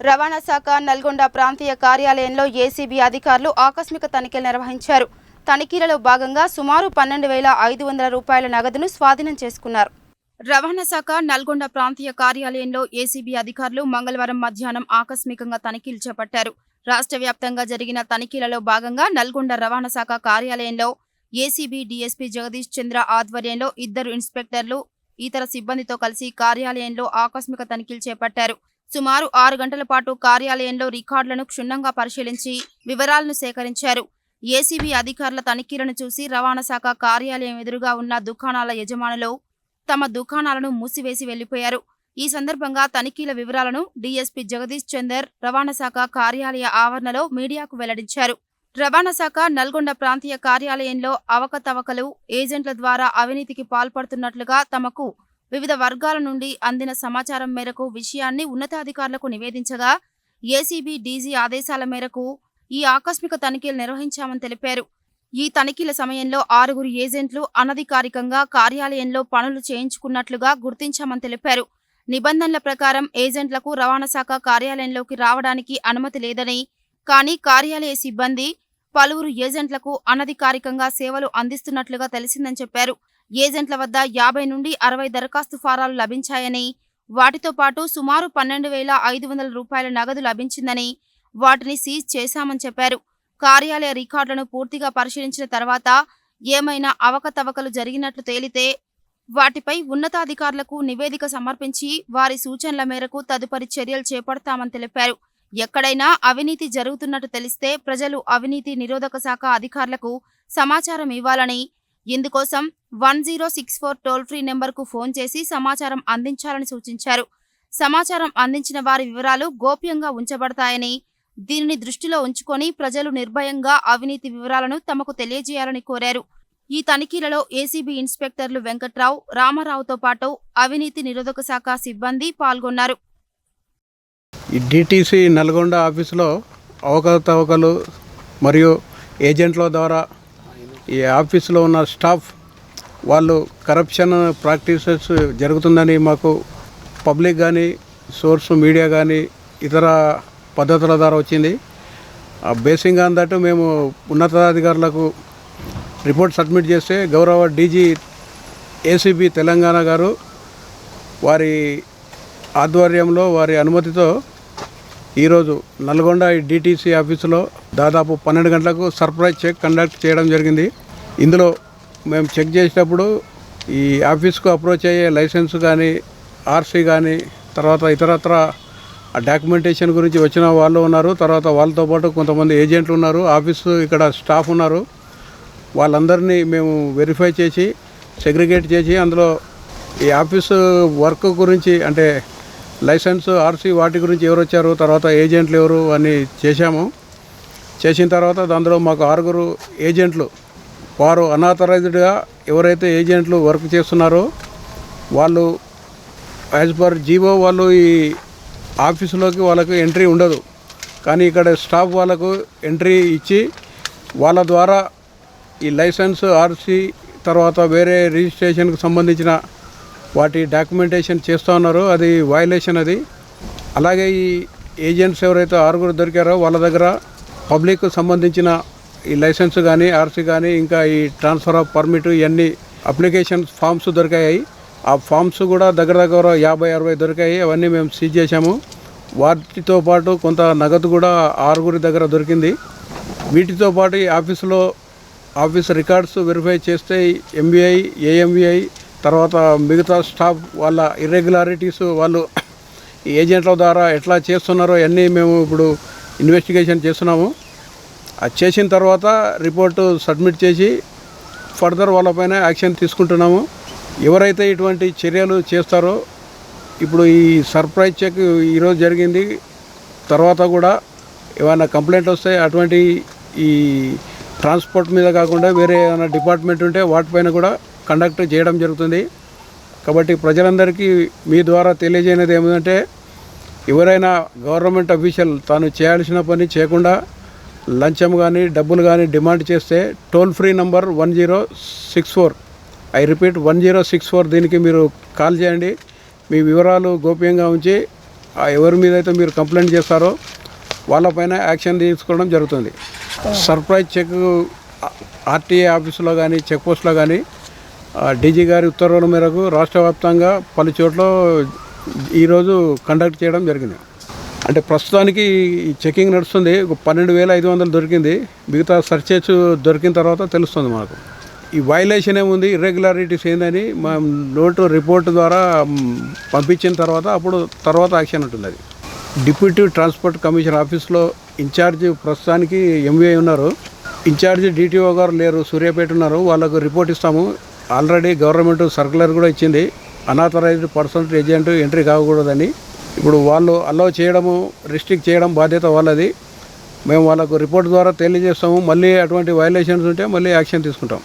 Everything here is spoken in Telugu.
రవాణా శాఖ నల్గొండ ప్రాంతీయ కార్యాలయంలో ఏసీబీ అధికారులు ఆకస్మిక తనిఖీలు నిర్వహించారు. తనిఖీలలో భాగంగా సుమారు పన్నెండు వేల ఐదు వందల రూపాయల నగదును స్వాధీనం చేసుకున్నారు. రవాణా శాఖ నల్గొండ ప్రాంతీయ కార్యాలయంలో ఏసీబీ అధికారులు మంగళవారం మధ్యాహ్నం ఆకస్మికంగా తనిఖీలు చేపట్టారు. రాష్ట్ర వ్యాప్తంగా జరిగిన తనిఖీలలో భాగంగా నల్గొండ రవాణా శాఖ కార్యాలయంలో ఏసీబీ డీఎస్పీ జగదీష్ చంద్ర ఆధ్వర్యంలో ఇద్దరు ఇన్స్పెక్టర్లు ఇతర సిబ్బందితో కలిసి కార్యాలయంలో ఆకస్మిక తనిఖీలు చేపట్టారు. సుమారు ఆరు గంటల పాటు కార్యాలయంలో రికార్డులను క్షుణ్ణంగా పరిశీలించి వివరాలను సేకరించారు. ఏసీబీ అధికారుల తనిఖీలను చూసి రవాణా శాఖ కార్యాలయం ఎదురుగా ఉన్న దుకాణాల యజమానులు తమ దుకాణాలను మూసివేసి వెళ్ళిపోయారు ఈ సందర్భంగా తనిఖీల వివరాలను డీఎస్పీ జగదీష్ చందర్ రవాణా శాఖ కార్యాలయ ఆవరణలో మీడియాకు వెల్లడించారు. రవాణా శాఖ నల్గొండ ప్రాంతీయ కార్యాలయంలో అవకతవకలు ఏజెంట్ల ద్వారా అవినీతికి పాల్పడుతున్నట్లుగా తమకు వివిధ వర్గాల నుండి అందిన సమాచారం మేరకు విషయాన్ని ఉన్నతాధికారులకు నివేదించగా ఏసీబీ డీజీ ఆదేశాల మేరకు ఈ ఆకస్మిక తనిఖీలు నిర్వహించామని తెలిపారు. ఈ తనిఖీల సమయంలో ఆరుగురు ఏజెంట్లు అనధికారికంగా కార్యాలయంలో పనులు చేయించుకున్నట్లుగా గుర్తించామని తెలిపారు. నిబంధనల ప్రకారం ఏజెంట్లకు రవాణా శాఖ కార్యాలయంలోకి రావడానికి అనుమతి లేదని కానీ కార్యాలయ సిబ్బంది పలువురు ఏజెంట్లకు అనధికారికంగా సేవలు అందిస్తున్నట్లుగా తెలిసిందని చెప్పారు. ఏజెంట్ల వద్ద యాభై నుండి అరవై దరఖాస్తు ఫారాలు లభించాయని వాటితో పాటు సుమారు పన్నెండు వేల ఐదు వందల రూపాయల నగదు లభించిందని వాటిని సీజ్ చేశామని చెప్పారు. కార్యాలయ రికార్డులను పూర్తిగా పరిశీలించిన తర్వాత ఏమైనా అవకతవకలు జరిగినట్లు తేలితే వాటిపై ఉన్నతాధికారులకు నివేదిక సమర్పించి వారి సూచనల మేరకు తదుపరి చర్యలు చేపడతామని తెలిపారు. ఎక్కడైనా అవినీతి జరుగుతున్నట్టు తెలిస్తే ప్రజలు అవినీతి నిరోధక శాఖ అధికారులకు సమాచారం ఇవ్వాలని ఇందుకోసం one zero six four toll free నెంబర్కు ఫోన్ చేసి సమాచారం అందించాలని సూచించారు. సమాచారం అందించిన వారి వివరాలు గోప్యంగా ఉంచబడతాయని దీనిని దృష్టిలో ఉంచుకొని ప్రజలు నిర్భయంగా అవినీతి వివరాలను తమకు తెలియజేయాలని కోరారు. ఈ తనిఖీలలో ఏసీబీ ఇన్స్పెక్టర్లు వెంకట్రావు రామారావుతో పాటు అవినీతి నిరోధక శాఖ సిబ్బంది పాల్గొన్నారు. ఈ డిటీసీ నల్గొండ ఆఫీసులో అవకతవకలు మరియు ఏజెంట్ల ద్వారా ఈ ఆఫీసులో ఉన్న స్టాఫ్ వాళ్ళు కరప్షన్ ప్రాక్టీసెస్ జరుగుతుందని మాకు పబ్లిక్ కానీ సోర్స్ మీడియా కానీ ఇతర పద్ధతుల ద్వారా వచ్చింది. ఆ బేసింగ్ ఆన్ దట్ మేము ఉన్నతాధికారులకు రిపోర్ట్ సబ్మిట్ చేస్తే గౌరవ డీజీ ఏసీబీ తెలంగాణ గారు వారి ఆధ్వర్యంలో వారి అనుమతితో ఈరోజు నల్గొండ డిటీసీ ఆఫీసులో దాదాపు పన్నెండు గంటలకు సర్ప్రైజ్ చెక్ కండక్ట్ చేయడం జరిగింది. ఇందులో మేము చెక్ చేసేటప్పుడు ఈ ఆఫీస్కు అప్రోచ్ అయ్యే లైసెన్స్ కానీ ఆర్సీ కానీ తర్వాత ఇతరత్ర డాక్యుమెంటేషన్ గురించి వచ్చిన వాళ్ళు ఉన్నారు. తర్వాత వాళ్ళతో పాటు కొంతమంది ఏజెంట్లు ఉన్నారు. ఆఫీసు ఇక్కడ స్టాఫ్ ఉన్నారు. వాళ్ళందరినీ మేము వెరిఫై చేసి సెగ్రిగేట్ చేసి అందులో ఈ ఆఫీసు వర్క్ గురించి అంటే లైసెన్స్ ఆర్సీ వాటి గురించి ఎవరు వచ్చారు తర్వాత ఏజెంట్లు ఎవరు అని చేశాము. చేసిన తర్వాత అందులో మాకు ఆరుగురు ఏజెంట్లు వారు అనాథరైజ్డ్గా ఎవరైతే ఏజెంట్లు వర్క్ చేస్తున్నారో వాళ్ళు యాజ్ పర్ జీవో వాళ్ళు ఈ ఆఫీసులోకి వాళ్ళకు ఎంట్రీ ఉండదు. కానీ ఇక్కడ స్టాఫ్ వాళ్ళకు ఎంట్రీ ఇచ్చి వాళ్ళ ద్వారా ఈ లైసెన్స్ ఆర్సీ తర్వాత వేరే రిజిస్ట్రేషన్కి సంబంధించిన వాటి డాక్యుమెంటేషన్ చేస్తూ ఉన్నారు అది వయలేషన్ అది. అలాగే ఈ ఏజెంట్స్ ఎవరైతే ఆరుగురు దొరికారో వాళ్ళ దగ్గర పబ్లిక్ సంబంధించిన ఈ లైసెన్స్ కానీ ఆర్సీ కానీ ఇంకా ఈ ట్రాన్స్ఫర్ ఆఫ్ పర్మిట్ ఇవన్నీ అప్లికేషన్ ఫామ్స్ దొరికాయి. ఆ ఫామ్స్ కూడా దగ్గర దగ్గర యాభై అరవై దొరికాయి. అవన్నీ మేము సీజ్ చేశాము. వాటితో పాటు కొంత నగదు కూడా ఆరుగురి దగ్గర దొరికింది. వీటితో పాటు ఈ ఆఫీసులో ఆఫీస్ రికార్డ్స్ వెరిఫై చేస్తే ఎంబీఐ ఏఎంబీఐ తర్వాత మిగతా స్టాఫ్ వాళ్ళ ఇర్రెగ్యులారిటీస్ వాళ్ళు ఈ ఏజెంట్ల ద్వారా ఎట్లా చేస్తున్నారో అన్నీ మేము ఇప్పుడు ఇన్వెస్టిగేషన్ చేస్తున్నాము. అది చేసిన తర్వాత రిపోర్టు సబ్మిట్ చేసి ఫర్దర్ వాళ్ళపైన యాక్షన్ తీసుకుంటున్నాము. ఎవరైతే ఇటువంటి చర్యలు చేస్తారో ఇప్పుడు ఈ సర్ప్రైజ్ చెక్ ఈరోజు జరిగింది. తర్వాత కూడా ఏమైనా కంప్లైంట్ వస్తే అటువంటి ఈ ట్రాన్స్పోర్ట్ మీద కాకుండా వేరే ఏమైనా డిపార్ట్మెంట్ ఉంటే వాటిపైన కూడా కండక్ట్ చేయడం జరుగుతుంది. కాబట్టి ప్రజలందరికీ మీ ద్వారా తెలియజేయనిది ఏమిటంటే ఎవరైనా గవర్నమెంట్ అఫీషియల్ తాను చేయాల్సిన పని చేయకుండా లంచం కానీ డబ్బులు కానీ డిమాండ్ చేస్తే toll free number one zero six four. I repeat one zero six four దీనికి మీరు కాల్ చేయండి. మీ వివరాలు గోప్యంగా ఉంచి ఎవరి మీద అయితే మీరు కంప్లైంట్ చేస్తారో వాళ్ళపైన యాక్షన్ తీసుకోవడం జరుగుతుంది. సర్ప్రైజ్ చెక్ ఆర్టీఏ ఆఫీసులో కానీ చెక్ పోస్ట్లో కానీ డీజీ గారి ఉత్తర్వుల మేరకు రాష్ట్ర వ్యాప్తంగా పలు చోట్ల ఈరోజు కండక్ట్ చేయడం జరిగింది. అంటే ప్రస్తుతానికి ఈ చెకింగ్ నడుస్తుంది. ఒక పన్నెండు వేల ఐదు వందలు దొరికింది. మిగతా సర్చేజ్ దొరికిన తర్వాత తెలుస్తుంది మాకు. ఈ వైలేషన్ ఏముంది? ఇర్రెగ్యులారిటీస్ ఏందని మా నోటు రిపోర్ట్ ద్వారా పంపించిన తర్వాత అప్పుడు తర్వాత యాక్షన్ ఉంటుంది అది డిప్యూటీ ట్రాన్స్పోర్ట్ కమిషనర్ ఆఫీస్లో ఇన్ఛార్జ్ ప్రస్తుతానికి ఎంవీఐ ఉన్నారు. ఇన్ఛార్జ్ డిటిఓ గారు లేరు. సూర్యాపేట ఉన్నారు. వాళ్ళకు రిపోర్ట్ ఇస్తాము. ఆల్రెడీ గవర్నమెంట్ సర్కులర్ కూడా ఇచ్చింది. అనాథరైజ్డ్ పర్సన్ ఏజెంట్ ఎంట్రీ కాకూడదని. ఇప్పుడు వాళ్ళు అలో చేయడము రిస్ట్రిక్ట్ చేయడం బాధ్యత వాళ్ళది. మేము వాళ్ళకు రిపోర్ట్ ద్వారా తెలియజేస్తాము. మళ్ళీ అటువంటి వైలేషన్స్ ఉంటే మళ్ళీ యాక్షన్ తీసుకుంటాం.